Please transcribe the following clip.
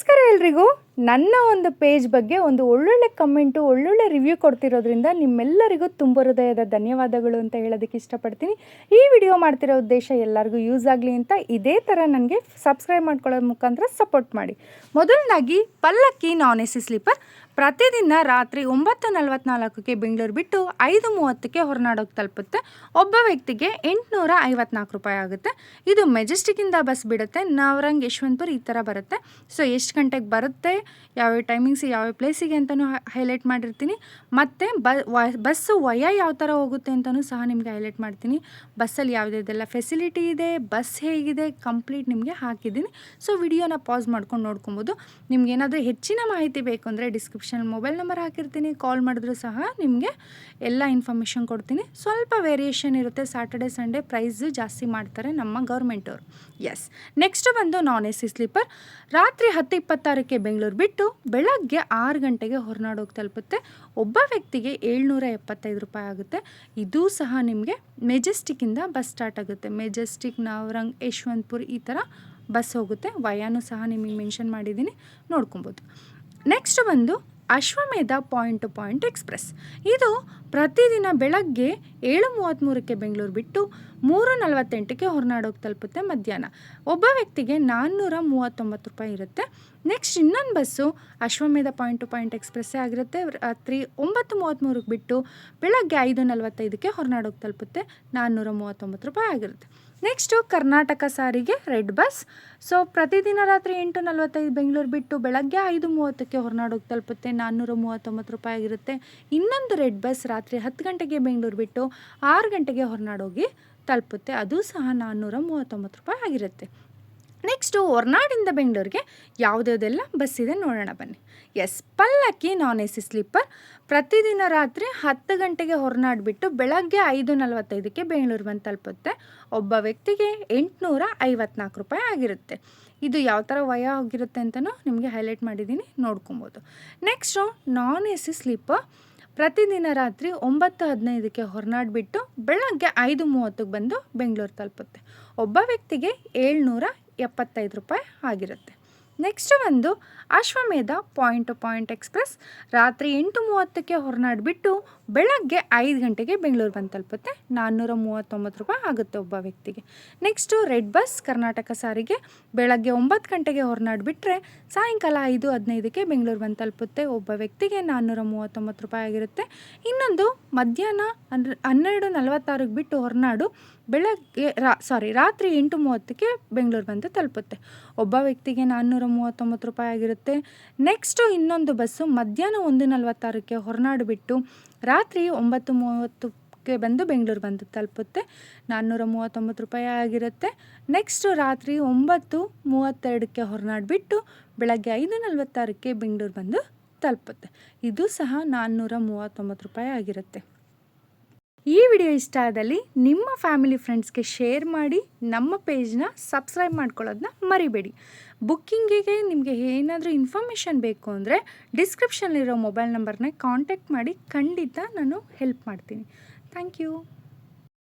Óscar el Rigó ನನ್ನ ಒಂದು page ಬಗ್ಗೆ ಒಂದು ಒಳ್ಳೊಳ್ಳೆ ಕಮೆಂಟು ಒಳ್ಳೊಳ್ಳೆ ರಿವ್ಯೂ ಕೊಡ್ತಿರೋದ್ರಿಂದ ನಿಮ್ಮೆಲ್ಲರಿಗೂ ತುಂಬ ಹೃದಯದ ಧನ್ಯವಾದಗಳು ಅಂತ ಹೇಳೋದಕ್ಕೆ ಇಷ್ಟಪಡ್ತೀನಿ. ಈ ವಿಡಿಯೋ ಮಾಡ್ತಿರೋ ಉದ್ದೇಶ ಎಲ್ಲರಿಗೂ ಯೂಸ್ ಆಗಲಿ ಅಂತ ಇದೇ ಥರ ನನಗೆ ಸಬ್ಸ್ಕ್ರೈಬ್ ಮಾಡ್ಕೊಳ್ಳೋದ್ರ ಮುಖಾಂತರ ಸಪೋರ್ಟ್ ಮಾಡಿ. ಮೊದಲನಾಗಿ ಪಲ್ಲಕ್ಕಿ ನಾನ್ ಎ ಸಿ ಸ್ಲೀಪರ್ ಪ್ರತಿದಿನ ರಾತ್ರಿ ಒಂಬತ್ತು ನಲವತ್ನಾಲ್ಕಕ್ಕೆ ಬೆಂಗಳೂರು ಬಿಟ್ಟು ಐದು ಮೂವತ್ತಕ್ಕೆ ಹೊರನಾಡೋಕ್ಕೆ ತಲುಪುತ್ತೆ. ಒಬ್ಬ ವ್ಯಕ್ತಿಗೆ ಎಂಟುನೂರ ಐವತ್ನಾಲ್ಕು ರೂಪಾಯಿ ಆಗುತ್ತೆ. ಇದು ಮೆಜೆಸ್ಟಿಕ್ಕಿಂದ ಬಸ್ ಬಿಡುತ್ತೆ. ನವರಂಗ್ ಯಶವಂತಪುರ್ ಈ ಥರ ಬರುತ್ತೆ. ಸೊ ಎಷ್ಟು ಗಂಟೆಗೆ ಬರುತ್ತೆ? ಯಾವ್ಯಾವ ಟೈಮಿಂಗ್ಸ್ ಯಾವ್ಯಾವ ಪ್ಲೇಸಿಗೆ ಅಂತಲೂ ಹೈಲೈಟ್ ಮಾಡಿರ್ತೀನಿ. ಮತ್ತು ಬಸ್ಸು ವಯ ಯಾವ ಥರ ಹೋಗುತ್ತೆ ಅಂತಲೂ ಸಹ ನಿಮಗೆ ಹೈಲೈಟ್ ಮಾಡ್ತೀನಿ. ಬಸ್ಸಲ್ಲಿ ಯಾವುದ್ಯಾವ್ದೆಲ್ಲ ಫೆಸಿಲಿಟಿ ಇದೆ ಬಸ್ ಹೇಗಿದೆ ಕಂಪ್ಲೀಟ್ ನಿಮಗೆ ಹಾಕಿದ್ದೀನಿ. ಸೊ ವಿಡಿಯೋನ ಪಾಸ್ ಮಾಡ್ಕೊಂಡು ನೋಡ್ಕೊಬೋದು. ನಿಮ್ಗೆ ಏನಾದರೂ ಹೆಚ್ಚಿನ ಮಾಹಿತಿ ಬೇಕು ಅಂದರೆ ಡಿಸ್ಕ್ರಿಪ್ಷನ್ ಮೊಬೈಲ್ ನಂಬರ್ ಹಾಕಿರ್ತೀನಿ. ಕಾಲ್ ಮಾಡಿದ್ರು ಸಹ ನಿಮಗೆ ಎಲ್ಲ ಇನ್ಫಾರ್ಮೇಷನ್ ಕೊಡ್ತೀನಿ. ಸ್ವಲ್ಪ ವೇರಿಯೇಷನ್ ಇರುತ್ತೆ. ಸಾಟರ್ಡೆ ಸಂಡೇ ಪ್ರೈಸ್ ಜಾಸ್ತಿ ಮಾಡ್ತಾರೆ ನಮ್ಮ ಗೌರ್ಮೆಂಟವ್ರು ಎಸ್ ನೆಕ್ಸ್ಟ್ ಬಂದು ನಾನ್ ಎ ಸಿ ಸ್ಲೀಪರ್ ರಾತ್ರಿ ಹತ್ತು ಇಪ್ಪತ್ತಾರಕ್ಕೆ ಬೆಂಗಳೂರು ಬಿಟ್ಟು ಬೆಳಗ್ಗೆ ಆರು ಗಂಟೆಗೆ ಹೊರನಾಡೋಗಿ ತಲುಪುತ್ತೆ. ಒಬ್ಬ ವ್ಯಕ್ತಿಗೆ ಏಳ್ನೂರ ಎಪ್ಪತ್ತೈದು ರೂಪಾಯಿ ಆಗುತ್ತೆ. ಇದು ಸಹ ನಿಮಗೆ ಮೆಜೆಸ್ಟಿಕ್ಕಿಂದ ಬಸ್ ಸ್ಟಾರ್ಟ್ ಆಗುತ್ತೆ. ಮೆಜೆಸ್ಟಿಕ್ ನಾವರಂಗ್ ಯಶವಂತಪುರ್ ಈ ಥರ ಬಸ್ ಹೋಗುತ್ತೆ. ವಯಾನು ಸಹ ನಿಮಗೆ ಮೆನ್ಷನ್ ಮಾಡಿದ್ದೀನಿ. ನೋಡ್ಕೊಬೋದು. ನೆಕ್ಸ್ಟ್ ಬಂದು ಅಶ್ವಮೇಧ ಪಾಯಿಂಟ್ ಟು ಪಾಯಿಂಟ್ ಎಕ್ಸ್ಪ್ರೆಸ್ ಇದು ಪ್ರತಿದಿನ ಬೆಳಗ್ಗೆ ಏಳು ಮೂವತ್ತ್ಮೂರಕ್ಕೆ ಬೆಂಗಳೂರು ಬಿಟ್ಟು ಮೂರು ನಲವತ್ತೆಂಟಕ್ಕೆ ಹೊರನಾಡೋಗಿ ತಲುಪುತ್ತೆ ಮಧ್ಯಾಹ್ನ. ಒಬ್ಬ ವ್ಯಕ್ತಿಗೆ ನಾನ್ನೂರ ಮೂವತ್ತೊಂಬತ್ತು ರೂಪಾಯಿ ಇರುತ್ತೆ. ನೆಕ್ಸ್ಟ್ ಇನ್ನೊಂದು bus Ashwamedha point to point ಎಕ್ಸ್ಪ್ರೆಸ್ಸೇ ಆಗಿರುತ್ತೆ. ರಾತ್ರಿ ಒಂಬತ್ತು ಮೂವತ್ತ್ಮೂರಕ್ಕೆ ಬಿಟ್ಟು ಬೆಳಗ್ಗೆ ಐದು ನಲವತ್ತೈದಕ್ಕೆ ಹೊರನಾಡೋಗಿ ತಲುಪುತ್ತೆ. ನಾನ್ನೂರ ಮೂವತ್ತೊಂಬತ್ತು ರೂಪಾಯಿ ಆಗಿರುತ್ತೆ. ನೆಕ್ಸ್ಟು ಕರ್ನಾಟಕ ಸಾರಿಗೆ ರೆಡ್ ಬಸ್. ಸೊ ಪ್ರತಿದಿನ ರಾತ್ರಿ ಎಂಟು ನಲವತ್ತೈದು ಬೆಂಗಳೂರು ಬಿಟ್ಟು ಬೆಳಗ್ಗೆ ಐದು ಮೂವತ್ತಕ್ಕೆ ಹೊರನಾಡೋಗಿ ತಲುಪುತ್ತೆ. ನಾನ್ನೂರ ಮೂವತ್ತೊಂಬತ್ತು ರೂಪಾಯಿ ಆಗಿರುತ್ತೆ. ಇನ್ನೊಂದು ರೆಡ್ ಬಸ್ ರಾತ್ರಿ ಹತ್ತು ಗಂಟೆಗೆ ಬೆಂಗಳೂರು ಬಿಟ್ಟು ಆರು ಗಂಟೆಗೆ ಹೊರನಾಡೋಗಿ ತಲುಪುತ್ತೆ. ಅದು ಸಹ ನಾನ್ನೂರ ಮೂವತ್ತೊಂಬತ್ತು ರೂಪಾಯಿ ಆಗಿರುತ್ತೆ. ನೆಕ್ಸ್ಟು ಹೊರನಾಡಿಂದ ಬೆಂಗಳೂರಿಗೆ ಯಾವುದ್ಯಾವುದೆಲ್ಲ ಬಸ್ ಇದೆ ನೋಡೋಣ ಬನ್ನಿ. ಎಸ್ ಪಲ್ಲಕ್ಕಿ ನಾನ್ ಎ ಸಿ ಸ್ಲೀಪರ್ ಪ್ರತಿದಿನ ರಾತ್ರಿ ಹತ್ತು ಗಂಟೆಗೆ ಹೊರನಾಡ್ಬಿಟ್ಟು ಬೆಳಗ್ಗೆ ಐದು ನಲವತ್ತೈದಕ್ಕೆ ಬೆಂಗಳೂರು ಬಂದು ತಲುಪುತ್ತೆ. ಒಬ್ಬ ವ್ಯಕ್ತಿಗೆ ಎಂಟುನೂರ ಐವತ್ನಾಲ್ಕು ರೂಪಾಯಿ ಆಗಿರುತ್ತೆ. ಇದು ಯಾವ ಥರ ವಯ ಆಗಿರುತ್ತೆ ಅಂತಲೂ ನಿಮಗೆ ಹೈಲೈಟ್ ಮಾಡಿದ್ದೀನಿ, ನೋಡ್ಕೊಬೋದು. Next non A C sleeper ಪ್ರತಿದಿನ ರಾತ್ರಿ ಒಂಬತ್ತು ಹದಿನೈದಕ್ಕೆ ಹೊರನಾಡ್ಬಿಟ್ಟು ಬೆಳಗ್ಗೆ ಐದು ಮೂವತ್ತಕ್ಕೆ ಬಂದು ಬೆಂಗಳೂರು ತಲುಪುತ್ತೆ. ಒಬ್ಬ ವ್ಯಕ್ತಿಗೆ ಏಳ್ನೂರ ಎಪ್ಪತ್ತೈದು ರೂಪಾಯಿ ಆಗಿರುತ್ತೆ. ನೆಕ್ಸ್ಟ್ ಒಂದು ಅಶ್ವಮೇಧ ಪಾಯಿಂಟ್ ಟು ಪಾಯಿಂಟ್ ಎಕ್ಸ್ಪ್ರೆಸ್ ರಾತ್ರಿ ಎಂಟು ಮೂವತ್ತಕ್ಕೆ ಹೊರನಾಡ್ಬಿಟ್ಟು ಬೆಳಗ್ಗೆ ಐದು ಗಂಟೆಗೆ ಬೆಂಗಳೂರು ಬಂದು ತಲುಪುತ್ತೆ. ನಾನ್ನೂರ ಮೂವತ್ತೊಂಬತ್ತು ರೂಪಾಯಿ ಆಗುತ್ತೆ ಒಬ್ಬ ವ್ಯಕ್ತಿಗೆ. ನೆಕ್ಸ್ಟು ರೆಡ್ ಬಸ್ ಕರ್ನಾಟಕ ಸಾರಿಗೆ. ಬೆಳಗ್ಗೆ ಒಂಬತ್ತು ಗಂಟೆಗೆ ಹೊರನಾಡ್ಬಿಟ್ರೆ ಸಾಯಂಕಾಲ ಐದು ಹದಿನೈದಕ್ಕೆ ಬೆಂಗಳೂರು ಬಂದು ತಲುಪುತ್ತೆ. ಒಬ್ಬ ವ್ಯಕ್ತಿಗೆ ನಾನ್ನೂರ ಮೂವತ್ತೊಂಬತ್ತು ರೂಪಾಯಿ ಆಗಿರುತ್ತೆ. ಇನ್ನೊಂದು ಮಧ್ಯಾಹ್ನ ಹನ್ನೆರಡು ನಲವತ್ತಾರಿಗೆ ಬಿಟ್ಟು ಹೊರನಾಡು ಬೆಳಗ್ಗೆ ರಾ ಸಾರಿ ರಾತ್ರಿ ಎಂಟು ಮೂವತ್ತಕ್ಕೆ ಬೆಂಗಳೂರು ಬಂದು ತಲುಪುತ್ತೆ. ಒಬ್ಬ ವ್ಯಕ್ತಿಗೆ ನಾನ್ನೂರ ಮೂವತ್ತೊಂಬತ್ತು ರೂಪಾಯಿ ಆಗಿರುತ್ತೆ. ನೆಕ್ಸ್ಟು ಇನ್ನೊಂದು ಬಸ್ಸು ಮಧ್ಯಾಹ್ನ ಒಂದು ನಲವತ್ತಾರಕ್ಕೆ ಹೊರನಾಡು ಬಿಟ್ಟು ರಾತ್ರಿ ಒಂಬತ್ತು ಮೂವತ್ತಕ್ಕೆ ಬಂದು ಬೆಂಗಳೂರು ಬಂದು ತಲುಪುತ್ತೆ. ನಾನ್ನೂರ ಮೂವತ್ತೊಂಬತ್ತು ರೂಪಾಯಿ ಆಗಿರುತ್ತೆ. ನೆಕ್ಸ್ಟು ರಾತ್ರಿ ಒಂಬತ್ತು ಮೂವತ್ತೆರಡಕ್ಕೆ ಹೊರನಾಡು ಬಿಟ್ಟು ಬೆಳಗ್ಗೆ ಐದು ನಲವತ್ತಾರಕ್ಕೆ ಬೆಂಗಳೂರು ಬಂದು ತಲುಪುತ್ತೆ. ಇದು ಸಹ ನಾನ್ನೂರ ಮೂವತ್ತೊಂಬತ್ತು ರೂಪಾಯಿ ಆಗಿರುತ್ತೆ. ಈ ವಿಡಿಯೋ ಇಷ್ಟ ಆದಲ್ಲಿ ನಿಮ್ಮ ಫ್ಯಾಮಿಲಿ ಫ್ರೆಂಡ್ಸ್ಗೆ ಶೇರ್ ಮಾಡಿ, ನಮ್ಮ ಪೇಜ್ನ ಸಬ್ಸ್ಕ್ರೈಬ್ ಮಾಡ್ಕೊಳ್ಳೋದನ್ನ ಮರಿಬೇಡಿ. ಬುಕ್ಕಿಂಗಿಗೆ ನಿಮಗೆ ಏನಾದರೂ ಇನ್ಫಾರ್ಮೇಷನ್ ಬೇಕು ಅಂದರೆ ಡಿಸ್ಕ್ರಿಪ್ಷನ್ಲಿರೋ ಮೊಬೈಲ್ ನಂಬರ್ನ ಕಾಂಟ್ಯಾಕ್ಟ್ ಮಾಡಿ ಖಂಡಿತ ನಾನು ಹೆಲ್ಪ್ ಮಾಡ್ತೀನಿ. Thank you